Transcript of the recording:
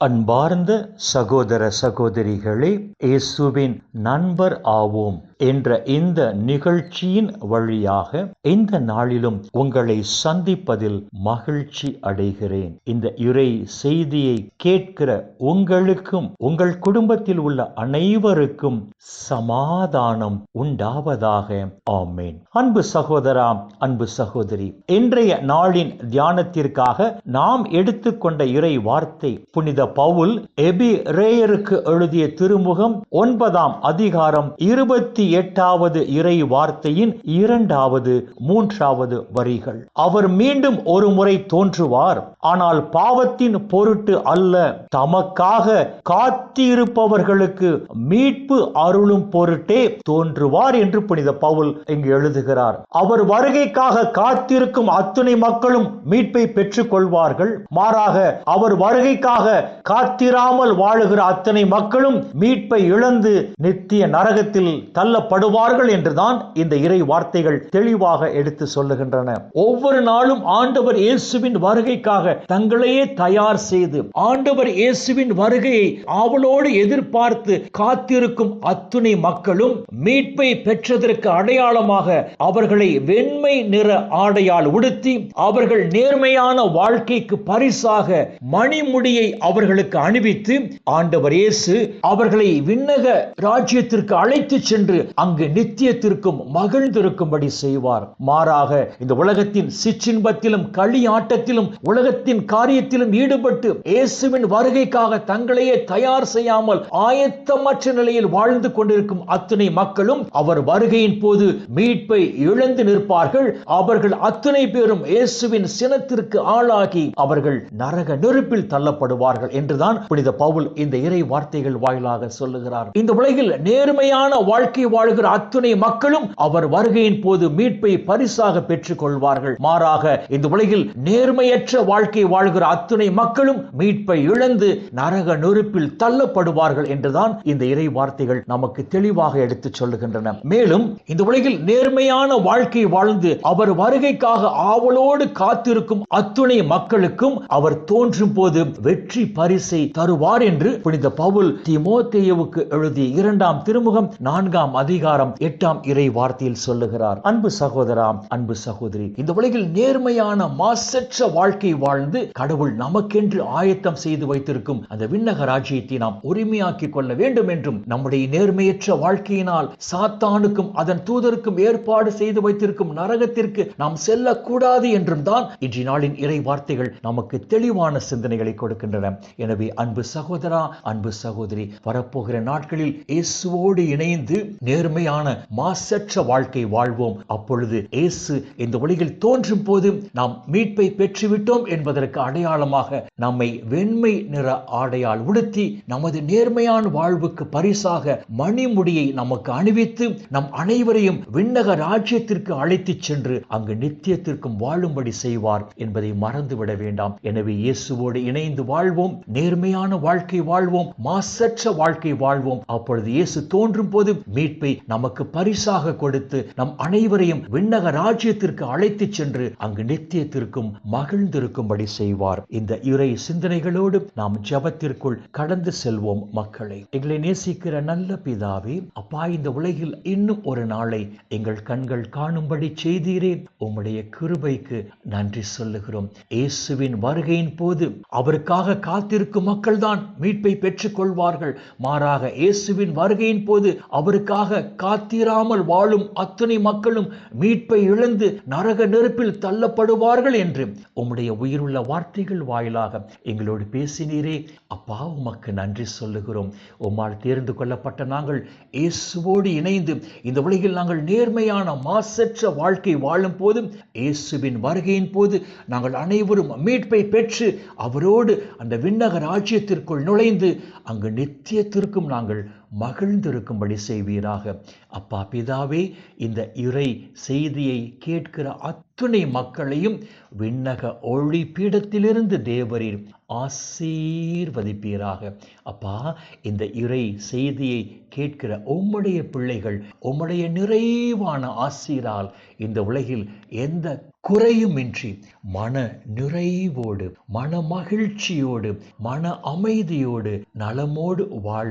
அன்பார்ந்த சகோதர சகோதரிகளே இயேசுவின் நண்பர் ஆவோம். என்ற இந்த நிகழ்ச்சியின் வழியாக இந்த நாளிலும் உங்களை சந்திப்பதில் மகிழ்ச்சி அடைகிறேன். இந்த இறை செய்தியை கேட்கிற உங்களுக்கும் உங்கள் குடும்பத்தில் உள்ள அனைவருக்கும் சமாதானம் உண்டாவதாக. ஆமேன். அன்பு சகோதரா அன்பு சகோதரி இன்றைய நாளின் தியானத்திற்காக நாம் எடுத்துக்கொண்ட இறை வார்த்தை புனித பவுல் எபி ரேயருக்கு எழுதிய திருமுகம் ஒன்பதாம் அதிகாரம் இருபத்தி எட்டாவது இறை வார்த்தையின் இரண்டாவது மூன்றாவது வரிகள். அவர் மீண்டும் ஒரு முறை தோன்றுவார். ஆனால் பாவத்தின் பொருட்டு அல்ல. தமக்காக காத்திருப்பவர்களுக்கு மீட்பு அருளும் பொருட்டே தோன்றுவார் என்று புனித பவுல் இங்கு எழுதுகிறார். அவர் வருகைக்காக காத்திருக்கும் அத்துணை மக்களும் மீட்பை பெற்றுக் கொள்வார்கள் மாறாக அவர் வருகைக்காக காத்திராமல் வாழுகிற அத்தனை மக்களும் மீட்பை இழந்து நித்திய நரகத்தில் தள்ள தள்ளப்படுவார்கள் என்றுதான் இந்த இறை வார்த்தைகள் தெளிவாக எடுத்து சொல்லுகின்றன. ஒவ்வொரு நாளும் ஆண்டவர் இயேசுவின் வருகைக்காக தங்களையே தயார் செய்து ஆண்டவர் இயேசுவின் வருகையை ஆவலோடு எதிர்பார்த்து காத்திருக்கும் அத்துணை மக்களும் மீட்பை பெற்றதற்கு அடையாளமாக அவர்களை வெண்மை நிற ஆடையால் உடுத்தி அவர்கள் நேர்மையான வாழ்க்கைக்கு பரிசாக மணிமுடியை அவர்களுக்கு அணிவித்து ஆண்டவர் இயேசு அவர்களை விண்ணக ராஜ்யத்திற்கு அழைத்து சென்று அங்கு நித்தியத்திற்கும் மகிழ்ந்திருக்கும்படி செய்வார். மாறாக இந்த உலகத்தின் சிற்றின்பத்திலும் களியாட்டத்திலும் உலகத்தின் காரியத்திலும் ஈடுபட்டு இயேசுவின் வருகைக்காக தங்களையே தயார் செய்யாமல் ஆயத்தமற்ற நிலையில் வாழ்ந்து கொண்டிருக்கும் அத்தனை மக்களும் அவர் வருகையின் போது மீட்பை இழந்து நிற்பார்கள். அவர்கள் அத்தனை பேரும் இயேசுவின் சினத்திற்கு ஆளாகி அவர்கள் நரக நெருப்பில் தள்ளப்படுவார்கள் என்றுதான் புனித பவுல் இந்த இறை வார்த்தைகள் வாயிலாக சொல்லுகிறார். இந்த உலகில் நேர்மையான வாழ்க்கை வாழ்கிற அத்துணை மக்களும் அவர் வருகையின் போது மீட்பை பரிசாக பெற்றுக் கொள்வார்கள் மாறாக இந்த உலகில் நேர்மையற்ற வாழ்க்கை வாழ்கிற அத்துணை மக்களும் மீட்பை இழந்து நரக நெருப்பில் தள்ளப்படுவார்கள் என்றுதான் இந்த இறை வார்த்தைகள் நமக்கு தெளிவாக எடுத்துச் சொல்லுகின்றன. மேலும் இந்த உலகில் நேர்மையான வாழ்க்கை வாழ்ந்து அவர் வருகைக்காக ஆவலோடு காத்திருக்கும் அத்துணை மக்களுக்கும் அவர் தோன்றும் போது வெற்றி பரிசை தருவார் என்று புனித பவுல் திமோத்தேயுவுக்கு எழுதிய இரண்டாம் திருமுகம் நான்காம் அதிகாரம் எட்டாம் இறை வார்த்தையில் சொல்லுகிறார் அன்பு சகோதரா அன்பு சகோதரி இந்த உலகில் நேர்மையான மாசற்ற வாழ்க்கை வாழ்ந்து கடவுள் நமக்கென்று ஆயத்தம் செய்து வைத்திருக்கும் அந்த விண்ணக ராஜ்யத்தை நாம் உரிமையாக்கிக் கொள்ள வேண்டும் என்றும் நம்முடைய நேர்மையற்ற வாழ்க்கையினால் சாத்தானுக்கும் அதன் தூதருக்கும் ஏற்பாடு செய்து வைத்திருக்கும் நரகத்திற்கு நாம் செல்லக்கூடாது என்றும் தான் இன்றைய நாளின் இறை வார்த்தைகள் நமக்கு தெளிவான சிந்தனைகளை கொடுக்கின்றன. எனவே அன்பு சகோதரா அன்பு சகோதரி வரப்போகிற நாட்களில் இயேசுவோடு இணைந்து நேர்மையான மாசற்ற வாழ்க்கை வாழ்வோம். அப்பொழுது இயேசு இந்த உலகில் தோன்றும் போது நாம் மீட்பை பெற்றுவிட்டோம் என்பதற்கு அடையாளமாக நம்மை வெண்மை நிற ஆடையால் உடுத்தி நமது நேர்மையான வாழ்வுக்கு பரிசாக மணிமுடியை நமக்கு அணிவித்து நம் அனைவரையும் விண்ணக ராஜ்யத்திற்கு அழைத்துச் சென்று அங்கு நித்தியத்திற்கும் வாழும்படி செய்வார் என்பதை மறந்துவிட வேண்டாம். எனவே இயேசுவோடு இணைந்து வாழ்வோம். நேர்மையான வாழ்க்கை வாழ்வோம். மாசற்ற வாழ்க்கை வாழ்வோம். அப்பொழுது இயேசு தோன்றும் போது மீட்பை நமக்கு பரிசாக கொடுத்து நம் அனைவரையும் விண்ணக ராஜ்யத்திற்கு அழைத்துச் சென்று அங்கு நித்தியத்திற்கும் மகிழ்ந்திருக்கும்படி செய்வார். இந்த இறை சிந்தனைகளோடு நாம் ஜபத்திற்குள் கடந்து செல்வோம் மக்களை. எங்களை நேசிக்கிற நல்ல பிதாவே அப்பா இந்த உலகில் இன்னும் ஒரு நாளை எங்கள் கண்கள் காணும்படி செய்தீரே உம்முடைய கிருபைக்கு நன்றி சொல்லுகிறோம். இயேசுவின் வருகையின் போது அவருக்காக காத்திருக்கும் மக்கள்தான் மீட்பை பெற்றுக் கொள்வார்கள். மாறாக இயேசுவின் வருகையின் போது அவருக்காக காத்திராமல் வாழும் அத்தனை மக்களும் மீட்பை இழந்து நரக நெருப்பில் தள்ளப்படுவார்கள் என்று உம்முடைய உயிருள்ள வார்த்தைகள் வாயிலாக எங்களோடு பேசினீரே. அப்பா உமக்கு நன்றி சொல்லுகிறோம். உம்மால் தேர்ந்து கொள்ளப்பட்ட நாங்கள் இயேசுவோடு இணைந்து இந்த உலகில் நாங்கள் நேர்மையான மாசற்ற வாழ்க்கை வாழும் போதும் இயேசுவின் வருகையின் போது நாங்கள் அனைவரும் மீட்பை பெற்று அவரோடு அந்த விண்ணக ராஜ்யத்திற்குள் நுழைந்து அங்கு நித்தியத்திற்கும் நாங்கள் மகிழ்ந்திருக்கும்படி செய்வீராக. அப்பா பிதாவே இந்த இறை செய்தியை கேட்கிற அத்துணை மக்களையும் விண்ணக ஒளி பீடத்திலிருந்து தேவரீர் ஆசீர்வதிப்பீராக. அப்பா இந்த இறை செய்தியை கேட்கிற உம்முடைய பிள்ளைகள் உம்முடைய நிறைவான ஆசீரால் இந்த உலகில் எந்த குறையுமின்றி மன நிறைவோடு மன மகிழ்ச்சியோடு மன அமைதியோடு நலமோடு வாழ